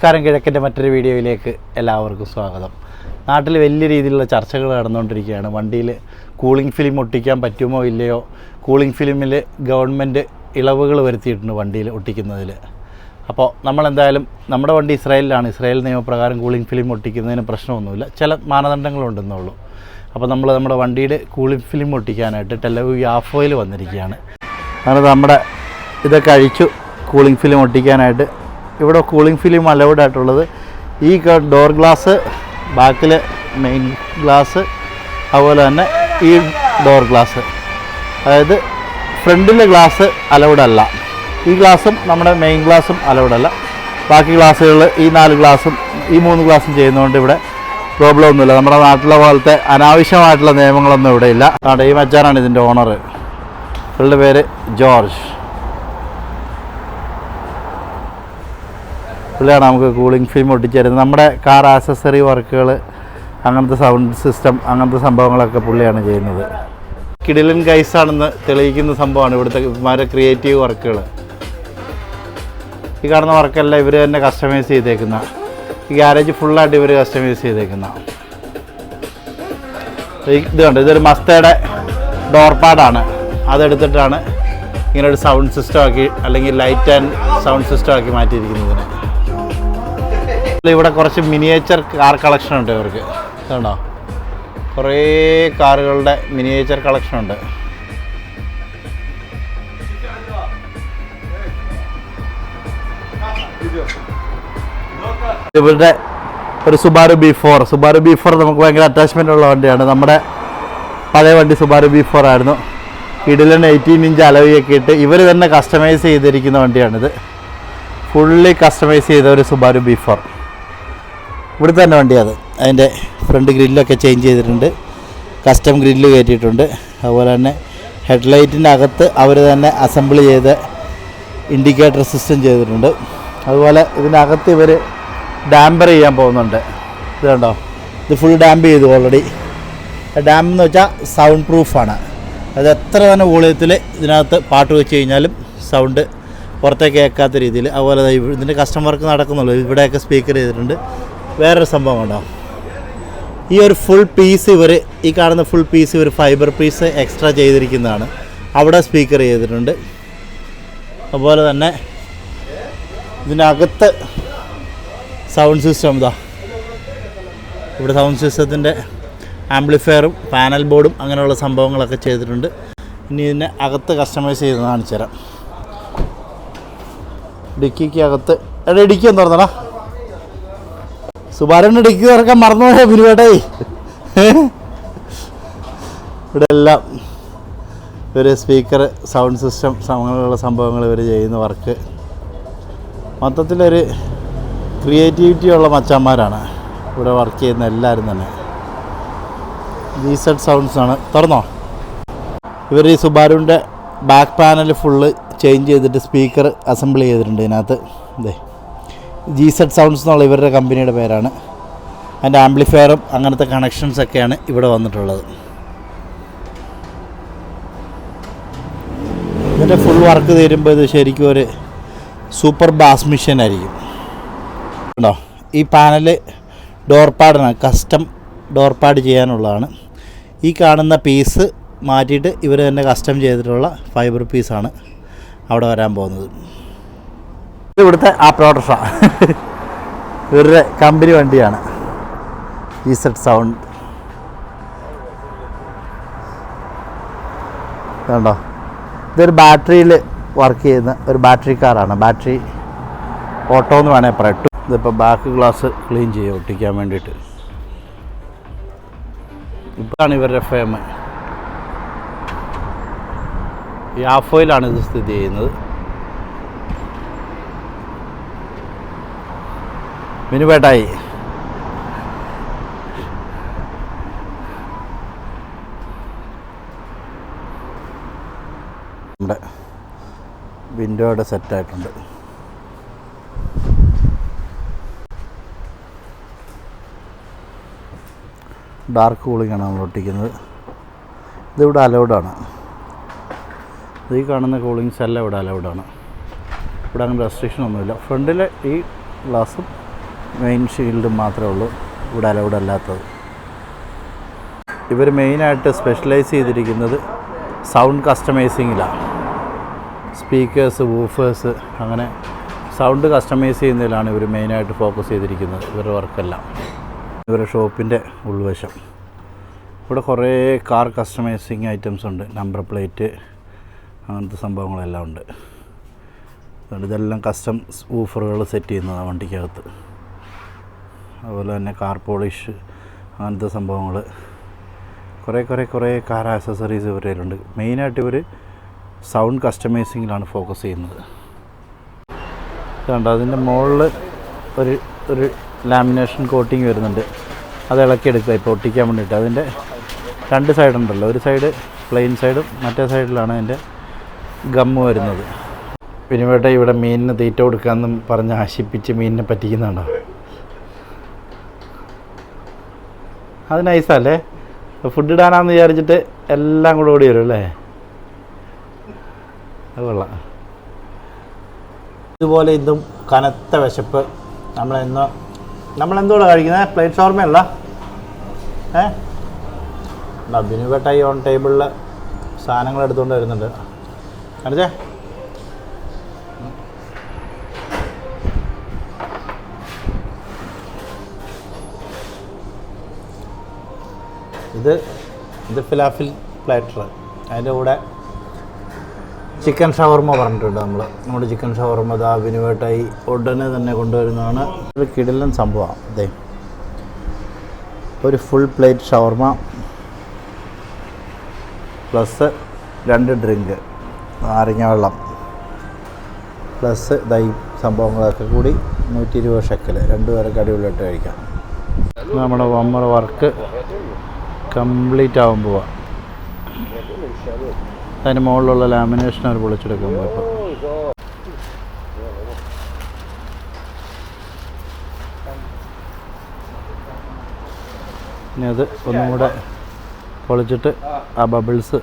നമസ്കാരം കിഴക്കിന്റെ മറ്റൊരു വീഡിയോയിലേക്ക് എല്ലാവർക്കും സ്വാഗതം. നാട്ടിൽ വലിയ രീതിയിലുള്ള ചർച്ചകൾ നടന്നുകൊണ്ടിരിക്കുകയാണ്. വണ്ടിയിൽ കൂളിംഗ് ഫിലിം ഒട്ടിക്കാൻ പറ്റുമോ ഇല്ലയോ? കൂളിംഗ് ഫിലിമിൽ ഗവൺമെന്റ് ഇളവുകൾ വരുത്തിയിട്ടുണ്ട് വണ്ടിയിൽ ഒട്ടിക്കുന്നതിൽ അപ്പോൾ നമ്മളെന്തായാലും നമ്മുടെ വണ്ടി ഇസ്രായേലിലാണ്. ഇസ്രായേൽ നിയമപ്രകാരം കൂളിംഗ് ഫിലിം ഒട്ടിക്കുന്നതിന് പ്രശ്നമൊന്നുമില്ല. ചില മാനദണ്ഡങ്ങളുണ്ടെന്നുള്ളൂ. അപ്പോൾ നമ്മൾ നമ്മുടെ വണ്ടിയുടെ കൂളിംഗ് ഫിലിം ഒട്ടിക്കാനായിട്ട് ടെലവ്യൂ യാഫോയിൽ വന്നിരിക്കുകയാണ്. അങ്ങനെ നമ്മുടെ ഇതൊക്കെ അഴിച്ചു കൂളിംഗ് ഫിലിം ഒട്ടിക്കാനായിട്ട് ഇവിടെ കൂളിംഗ് ഫിലിം അലൗഡ് ആയിട്ടുള്ളത്. ഈ ഡോർ ഗ്ലാസ് ബാക്കിൽ മെയിൻ ഗ്ലാസ് അതുപോലെ തന്നെ ഈ ഡോർ ഗ്ലാസ് അതായത് ഫ്രണ്ടിലെ ഗ്ലാസ് അലൗഡ് അല്ല. ഈ ഗ്ലാസും നമ്മുടെ മെയിൻ ഗ്ലാസും അലൗഡ് അല്ല. ബാക്കി ഗ്ലാസ്സുകൾ ഈ നാല് ഗ്ലാസും ഈ മൂന്ന് ഗ്ലാസും ചെയ്യുന്നതുകൊണ്ട് ഇവിടെ പ്രോബ്ലം ഒന്നുമില്ല. നമ്മുടെ നാട്ടിലെ പോലത്തെ അനാവശ്യമായിട്ടുള്ള നിയമങ്ങളൊന്നും ഇവിടെ ഇല്ല. ഈ മച്ചാനാണ് ഇതിന്റെ ഓണർ ഇവളുടെ പേര് ജോർജ്. പുള്ളിയാണ് നമുക്ക് കൂളിംഗ് ഫിലിം ഒട്ടിച്ചേരുന്നത്. നമ്മുടെ കാർ ആക്സസറി വർക്കുകൾ അങ്ങനത്തെ സൗണ്ട് സിസ്റ്റം അങ്ങനത്തെ സംഭവങ്ങളൊക്കെ പുള്ളിയാണ് ചെയ്യുന്നത്. കിടിലൻ ഗൈസാണെന്ന് തെളിയിക്കുന്ന സംഭവമാണ് ഇവിടുത്തെ ഇവരെ ക്രിയേറ്റീവ് വർക്കുകൾ ഈ കാണുന്ന വർക്കെല്ലാം ഇവർ തന്നെ കസ്റ്റമൈസ് ചെയ്തേക്കുന്ന. ഈ ഗ്യാരേജ് ഫുള്ളായിട്ട് ഇവർ കസ്റ്റമൈസ് ചെയ്തേക്കുന്ന. ഇത് കണ്ട്? ഇതൊരു മസ്തയുടെ ഡോർ പാഡാണ് അതെടുത്തിട്ടാണ് ഇങ്ങനെ ഒരു സൗണ്ട് സിസ്റ്റം ആക്കി അല്ലെങ്കിൽ ലൈറ്റ് ആൻഡ് സൗണ്ട് സിസ്റ്റം ആക്കി മാറ്റിയിരിക്കുന്നതിന് ഇവിടെ കുറച്ച് മിനിയേച്ചർ കാർ കളക്ഷൻ ഉണ്ട് ഇവർക്ക്. ഇതുണ്ടോ കുറേ കാറുകളുടെ മിനിയേച്ചർ കളക്ഷൻ ഉണ്ട്. ഇവരുടെ ഒരു Subaru B four Subaru B four നമുക്ക് ഭയങ്കര അറ്റാച്ച്മെന്റ് ഉള്ള വണ്ടിയാണ്. നമ്മുടെ പഴയ വണ്ടി സുബാരു ബി ഫോർ ആയിരുന്നു. ഇഡിലൻ എയ്റ്റീൻ ഇഞ്ച് അലവിയൊക്കെ ഇട്ട് ഇവർ തന്നെ കസ്റ്റമൈസ് ചെയ്തിരിക്കുന്ന വണ്ടിയാണിത്. ഫുള്ളി കസ്റ്റമൈസ് ചെയ്ത ഒരു സുബാരു ബി ഫോർ ഇവിടെ തന്നെ വണ്ടിയാണ് അതിന്റെ ഫ്രണ്ട് ഗ്രില്ലൊക്കെ ചേഞ്ച് ചെയ്തിട്ടുണ്ട്. കസ്റ്റം ഗ്രില്ല് കയറ്റിയിട്ടുണ്ട്. അതുപോലെ തന്നെ ഹെഡ്ലൈറ്റിന്റെ അകത്ത് അവർ തന്നെ അസംബിൾ ചെയ്ത് ഇൻഡിക്കേറ്റർ സിസ്റ്റം ചെയ്തിട്ടുണ്ട്. അതുപോലെ ഇതിനകത്ത് ഇവർ ഡാമ്പർ ചെയ്യാൻ പോകുന്നുണ്ട്. ഇത് കണ്ടോ? ഇത് ഫുൾ ഡാമ്പ് ചെയ്തു ഓൾറെഡി ഡാം എന്ന് വെച്ചാൽ സൗണ്ട് പ്രൂഫാണ് അത് എത്ര തന്നെ വോളിയത്തിൽ ഇതിനകത്ത് പാട്ട് വെച്ച് കഴിഞ്ഞാലും സൗണ്ട് പുറത്തേക്ക് കേൾക്കാത്ത രീതിയിൽ അതുപോലെ ഇതിന്റെ കസ്റ്റമർക്ക് നടക്കുന്നുള്ളൂ. ഇവിടെയൊക്കെ സ്പീക്കർ ചെയ്തിട്ടുണ്ട്. വേറൊരു സംഭവം കണ്ടോ? ഈ ഒരു ഫുൾ പീസ് ഇവർ ഈ കാണുന്ന ഫുൾ പീസ് ഇവർ ഫൈബർ പീസ് എക്സ്ട്രാ ചെയ്തിരിക്കുന്നതാണ്. അവിടെ സ്പീക്കർ ചെയ്തിട്ടുണ്ട്. അതുപോലെ തന്നെ ഇതിനകത്ത് സൗണ്ട് സിസ്റ്റം ഇതാ. ഇവിടെ സൗണ്ട് സിസ്റ്റത്തിന്റെ ആംപ്ലിഫയറും പാനൽ ബോർഡും അങ്ങനെയുള്ള സംഭവങ്ങളൊക്കെ ചെയ്തിട്ടുണ്ട്. ഇനി ഇതിനെ അകത്ത് കസ്റ്റമൈസ് ചെയ്ത് കാണിച്ചു തരാം ഡിക്കിക്ക് അകത്ത് എടാ ഡിക്കി ഒന്ന് തുറന്നടാ സുബാരന് ഇടയ്ക്ക് ഇറക്കാൻ മറന്നുപോയ പിരിവേട്ടേ ഇവിടെ എല്ലാം ഇവർ സ്പീക്കർ സൗണ്ട് സിസ്റ്റം അങ്ങനെയുള്ള സംഭവങ്ങൾ ഇവർ ചെയ്യുന്ന വർക്ക്. മൊത്തത്തിലൊരു ക്രിയേറ്റിവിറ്റി ഉള്ള മച്ചാന്മാരാണ് ഇവിടെ വർക്ക് ചെയ്യുന്ന എല്ലാവരും തന്നെ. ജി സൗണ്ട്സ് ആണ്. തുറന്നോ? ഇവർ ഈ സുബാരുവിന്റെ ബാക്ക് പാനൽ ഫുള്ള് ചേഞ്ച് ചെയ്തിട്ട് സ്പീക്കർ അസംബിൾ ചെയ്തിട്ടുണ്ട് ഇതിനകത്ത്. ഇതേ ജി സെഡ് സൗണ്ട്സ് എന്നുള്ള ഇവരുടെ കമ്പനിയുടെ പേരാണ്. അതിന്റെ ആംപ്ലിഫയറും അങ്ങനത്തെ കണക്ഷൻസൊക്കെയാണ് ഇവിടെ വന്നിട്ടുള്ളത്. ഇതിന്റെ ഫുൾ വർക്ക് തീരുമ്പോൾ ഇത് ശരിക്കും ഒരു സൂപ്പർ ബാസ് മിഷൻ ആയിരിക്കും. ഉണ്ടോ ഈ പാനൽ ഡോർ പാഡാണ് കസ്റ്റം ഡോർ പാഡ് ചെയ്യാനുള്ളതാണ്. ഈ കാണുന്ന പീസ് മാറ്റിയിട്ട് ഇവർ തന്നെ കസ്റ്റം ചെയ്തിട്ടുള്ള ഫൈബർ പീസാണ് അവിടെ വരാൻ പോകുന്നത്. ഇവിടുത്തെ ആ പ്രോഡക്റ്റാ ഇവരുടെ കമ്പനി വണ്ടിയാണ്. ഈ സെറ്റ് സൗണ്ട് കണ്ടോ? ഇതൊരു ബാറ്ററിയിൽ വർക്ക് ചെയ്യുന്ന ഒരു ബാറ്ററി കാറാണ്. ബാറ്ററി ഓട്ടോ എന്ന് വേണേൽ പറയട്ടു ഇതിപ്പോൾ ബാക്ക് ഗ്ലാസ് ക്ലീൻ ചെയ്യുക ഒട്ടിക്കാൻ വേണ്ടിയിട്ട്. ഇപ്പോഴാണ് ഇവരുടെ ഫേമ ആഫോയിലാണ് ഇത് സ്ഥിതി ചെയ്യുന്നത്. മിനുപേട്ടായി നമ്മുടെ വിൻഡോയുടെ സെറ്റായിട്ടുണ്ട് ഡാർക്ക് കൂളിംഗ് ആണ് നമ്മൾ ഒട്ടിക്കുന്നത്. ഇതിവിടെ അലൗഡാണ് ഈ കാണുന്ന കൂളിങ്സ് എല്ലാം ഇവിടെ അലൗഡാണ് ഇവിടെ അങ്ങനെ റെസ്ട്രിക്ഷൻ ഒന്നുമില്ല. ഫ്രണ്ടിലെ ഈ ഗ്ലാസും മെയിൻ ഷീൽഡ് മാത്രമേ ഉള്ളൂ. ഇവിടെ അലൗഡ് അല്ലാത്തത് ഇവർ മെയിനായിട്ട് സ്പെഷ്യലൈസ് ചെയ്തിരിക്കുന്നത് സൗണ്ട് കസ്റ്റമൈസിങ്ങിലാണ് സ്പീക്കേഴ്സ് വൂഫേഴ്സ് അങ്ങനെ സൗണ്ട് കസ്റ്റമൈസ് ചെയ്യുന്നതിലാണ് ഇവർ മെയിനായിട്ട് ഫോക്കസ് ചെയ്തിരിക്കുന്നത്. ഇവരുടെ വർക്കെല്ലാം ഇവരുടെ ഷോപ്പിന്റെ ഉൾവശം. ഇവിടെ കുറേ കാർ കസ്റ്റമൈസിങ് ഐറ്റംസ് ഉണ്ട്. നമ്പർ പ്ലേറ്റ് അങ്ങനത്തെ സംഭവങ്ങളെല്ലാം ഉണ്ട്. ഇതെല്ലാം കസ്റ്റം ഊഫറുകൾ സെറ്റ് ചെയ്യുന്നതാണ് വണ്ടിക്കകത്ത്. അതുപോലെ തന്നെ കാർ പോളിഷ് അങ്ങനത്തെ സംഭവങ്ങൾ. കുറേ കുറേ കുറേ കാർ ആക്സസറീസ് ഇവരുണ്ട് മെയിനായിട്ട് ഇവർ സൗണ്ട് കസ്റ്റമൈസിങ്ങിലാണ് ഫോക്കസ് ചെയ്യുന്നത്. കണ്ടോ അതിന്റെ മുകളിൽ ഒരു ഒരു ലാമിനേഷൻ കോട്ടിങ് വരുന്നുണ്ട്. അത് ഇളക്കിയെടുക്കുക ഇപ്പോൾ ഒട്ടിക്കാൻ വേണ്ടിയിട്ട്. അതിന്റെ രണ്ട് സൈഡ് ഉണ്ടല്ലോ. ഒരു സൈഡ് പ്ലെയിൻ സൈഡും മറ്റേ സൈഡിലാണ് അതിന്റെ ഗമ്മ് വരുന്നത്. പിന്നുവേട്ട ഇവിടെ മീനിന് തീറ്റ കൊടുക്കാമെന്നും പറഞ്ഞ് ആശിപ്പിച്ച് മീനിനെ പറ്റിക്കുന്നുണ്ടോ അത് നൈസല്ലേ ഫുഡ് ഇടാനാന്ന് വിചാരിച്ചിട്ട് എല്ലാം കൂടെ ഓടി വരും അല്ലേ? അത് കൊള്ളാം. ഇതുപോലെ ഇതും കനത്ത വിശപ്പ്. നമ്മളെന്നോ നമ്മളെന്തോടെ കഴിക്കുന്നത് പ്ലേറ്റ് ഷോർമയല്ല ഏ? ബിനുവേട്ട ഈ ഓൺ ടേബിളിൽ സാധനങ്ങൾ എടുത്തുകൊണ്ട് വരുന്നുണ്ട്. കാണിച്ചേ? ഇത് ഇത് ഫിലാഫിൽ പ്ലാറ്റർ. അതിന്റെ കൂടെ ചിക്കൻ ഷവർമ പറഞ്ഞിട്ടുണ്ട് നമ്മൾ നമ്മുടെ ചിക്കൻ ഷവർമ ദാ വിനുവേട്ടായി ഉടനെ തന്നെ കൊണ്ടുവരുന്നതാണ്. ഒരു കിടിലൻ സംഭവമാണ് അതെ ഒരു ഫുൾ പ്ലേറ്റ് ഷവർമ. പ്ലസ് രണ്ട് ഡ്രിങ്ക് നാരങ്ങ വെള്ളം. പ്ലസ് ദൈ സംഭവങ്ങളൊക്കെ കൂടി നൂറ്റി ഇരുപത് ഷെക്കൽ രണ്ട് പേർക്ക് അടിപൊളിയായിട്ട് കഴിക്കാം. നമ്മുടെ വമ്മർ വർക്ക്. കംപ്ലീറ്റ് ആവാൻ പോവാ. അതിന് മുകളിലുള്ള ലാമിനേഷൻ അവർ പൊളിച്ചെടുക്കാൻ പോയപ്പോൾ ഇനി അത് ഒന്നും കൂടെ പൊളിച്ചിട്ട് ആ ബബിൾസ്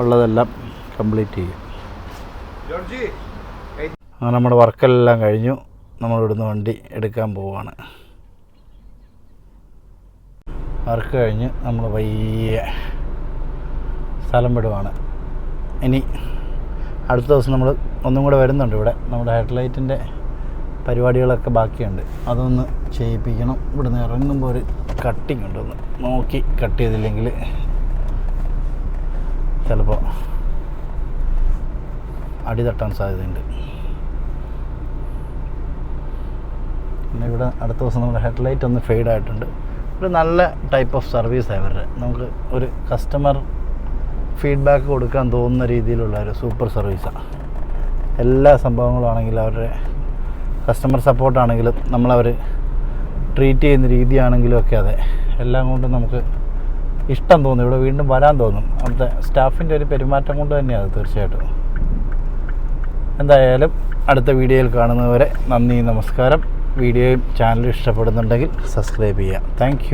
ഉള്ളതെല്ലാം കംപ്ലീറ്റ് ചെയ്യും. അങ്ങനെ നമ്മുടെ വർക്കെല്ലാം കഴിഞ്ഞു. നമ്മളിവിടുന്ന് വണ്ടി എടുക്കാൻ പോവുകയാണ് വർക്ക് കഴിഞ്ഞ് നമ്മൾ പയ്യെ സ്ഥലം വിടുവാണ് ഇനി അടുത്ത ദിവസം നമ്മൾ ഒന്നും കൂടെ വരുന്നുണ്ട് ഇവിടെ. നമ്മുടെ ഹെഡ്ലൈറ്റിന്റെ പരിപാടികളൊക്കെ ബാക്കിയുണ്ട്. അതൊന്ന് ചെയ്യിപ്പിക്കണം. ഇവിടുന്ന് ഇറങ്ങുമ്പോൾ ഒരു കട്ടിങ് ഉണ്ടൊന്ന് നോക്കി കട്ട് ചെയ്തില്ലെങ്കിൽ ചിലപ്പോൾ അടി തട്ടാൻ സാധ്യതയുണ്ട്. പിന്നെ ഇവിടെ അടുത്ത ദിവസം നമ്മുടെ ഹെഡ്ലൈറ്റ് ഒന്ന് ഫെയ്ഡ് ആയിട്ടുണ്ട്. ഒരു നല്ല ടൈപ്പ് ഓഫ് സർവീസ് ഇവരുടെ. നമുക്ക് ഒരു കസ്റ്റമർ ഫീഡ്ബാക്ക് കൊടുക്കാൻ തോന്നുന്ന രീതിയിലുള്ള ഒരു സൂപ്പർ സർവീസാണ് എല്ലാ സംഭവങ്ങളും ആണെങ്കിലും അവരുടെ കസ്റ്റമർ സപ്പോർട്ടാണെങ്കിലും നമ്മളവർ ട്രീറ്റ് ചെയ്യുന്ന രീതിയാണെങ്കിലും ഒക്കെ അതെ. എല്ലാം കൊണ്ടും നമുക്ക് ഇഷ്ടം തോന്നും. ഇവിടെ വീണ്ടും വരാൻ തോന്നും. അവിടുത്തെ സ്റ്റാഫിന്റെ ഒരു പെരുമാറ്റം കൊണ്ട് തന്നെയാണ് തീർച്ചയായിട്ടും. എന്തായാലും അടുത്ത വീഡിയോയിൽ കാണുന്നവരെ നന്ദി നമസ്കാരം. വീഡിയോയും ചാനലും ഇഷ്ടപ്പെടുന്നുണ്ടെങ്കിൽ സബ്സ്ക്രൈബ് ചെയ്യുക. താങ്ക്